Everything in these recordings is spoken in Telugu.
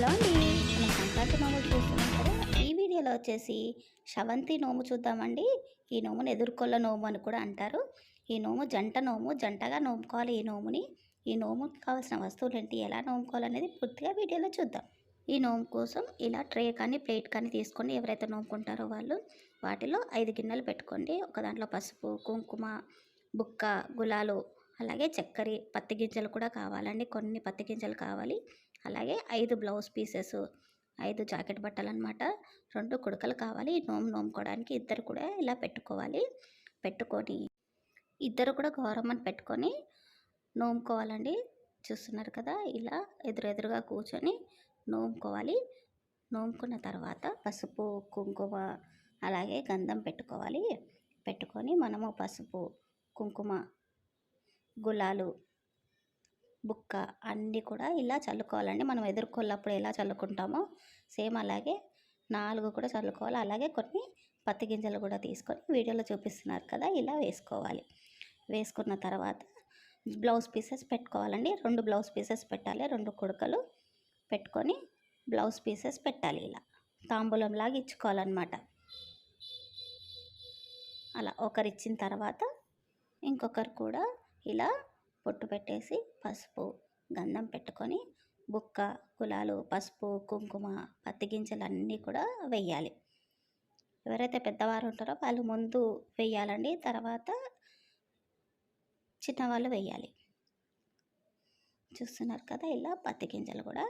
హలో అండి. మన సంక్రాంతి నోము చూస్తున్నాం కదా ఈ వీడియోలో వచ్చేసి శవంతి నోము చూద్దామండి. ఈ నోముని ఎదుర్కొల్ల నోము అని కూడా అంటారు. ఈ నోము జంట నోము జంటగా నోముకోవాలి ఈ నోముని. ఈ నోముకి కావాల్సిన వస్తువులు ఏంటి ఎలా నోముకోవాలనేది పూర్తిగా వీడియోలో చూద్దాం. ఈ నోము కోసం ఇలా ట్రే కానీ ప్లేట్ కానీ తీసుకొని ఎవరైతే నోముకుంటారో వాళ్ళు వాటిలో ఐదు గిన్నెలు పెట్టుకోండి. ఒక దాంట్లో పసుపు కుంకుమ బుక్క గులాలు అలాగే చక్కెర పత్తి గింజలు కూడా కావాలండి. కొన్ని పత్తి గింజలు కావాలి. అలాగే ఐదు బ్లౌజ్ పీసెస్ ఐదు జాకెట్ బట్టలు అనమాట రెండు కుడకలు కావాలి. నోము నోముకోవడానికి ఇద్దరు కూడా ఇలా పెట్టుకోవాలి. పెట్టుకొని ఇద్దరు కూడా గౌరమ్మని పెట్టుకొని నోముకోవాలండి. చూస్తున్నారు కదా ఇలా ఎదురెదురుగా కూర్చొని నోముకోవాలి. నోముకున్న తర్వాత పసుపు కుంకుమ అలాగే గంధం పెట్టుకోవాలి. పెట్టుకొని మనము పసుపు కుంకుమ గులాలు బుక్క అన్నీ కూడా ఇలా చల్లుకోవాలండి. మనం ఎదుర్కొన్నప్పుడు ఎలా చల్లుకుంటామో సేమ్ అలాగే నాలుగు కూడా చల్లుకోవాలి. అలాగే కొన్ని పత్తి గింజలు కూడా తీసుకొని వీడియోలో చూపిస్తున్నారు కదా ఇలా వేసుకోవాలి. వేసుకున్న తర్వాత బ్లౌజ్ పీసెస్ పెట్టుకోవాలండి. రెండు బ్లౌజ్ పీసెస్ పెట్టాలి. రెండు కుడకలు పెట్టుకొని బ్లౌజ్ పీసెస్ పెట్టాలి ఇలా. తాంబూలంలాగా ఇచ్చుకోవాలన్నమాట. అలా ఒకరు ఇచ్చిన తర్వాత ఇంకొకరు కూడా ఇలా పొట్టు పెట్టేసి పసుపు గంధం పెట్టుకొని బుక్క కులాలు పసుపు కుంకుమ పత్తి గింజలు అన్నీ కూడా వెయ్యాలి ఎవరైతే పెద్దవారు ఉంటారో వాళ్ళు ముందు వెయ్యాలండి తర్వాత చిన్నవాళ్ళు వెయ్యాలి చూస్తున్నారు కదా ఇలా పత్తి గింజలు కూడా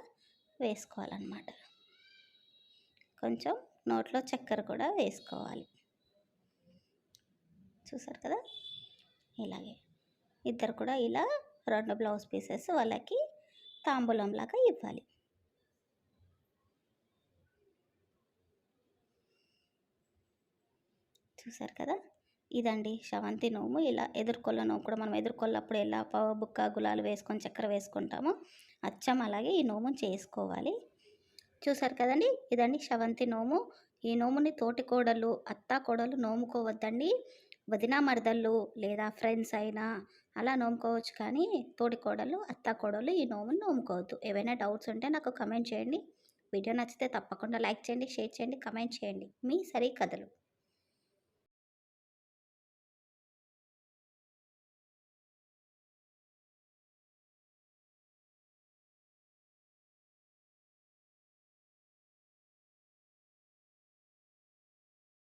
వేసుకోవాలన్నమాట. కొంచెం నోట్లో చక్కెర కూడా వేసుకోవాలి. చూసారు కదా? ఇలాగే. ఇద్దరు కూడా ఇలా రెండు బ్లౌజ్ పీసెస్ వాళ్ళకి తాంబూలం లాగా ఇవ్వాలి. చూసారు కదా? ఇదండి శవంతి నోము. ఇలా ఎదుర్కొల్ల నోము కూడా మనం ఎదుర్కొల్లప్పుడు ఎలా పవ బుక్క గులాలు వేసుకొని చక్కెర వేసుకుంటామో అచ్చం అలాగే ఈ నోము చేసుకోవాలి. చూసారు కదండి? ఇదండి శవంతి నోము. ఈ నోముని తోటి కోడలు అత్త కోడలు నోముకోవద్దండి. వదిన మరదళ్ళు లేదా ఫ్రెండ్స్ అయినా అలా నోముకోవచ్చు కానీ తోటి కోడలు అత్త కోడలు ఈ నోమును నోముకోవద్దు. ఏవైనా డౌట్స్ ఉంటే నాకు కమెంట్ చేయండి. వీడియో నచ్చితే తప్పకుండా లైక్ చేయండి షేర్ చేయండి కమెంట్ చేయండి. మీ సరి కథలు.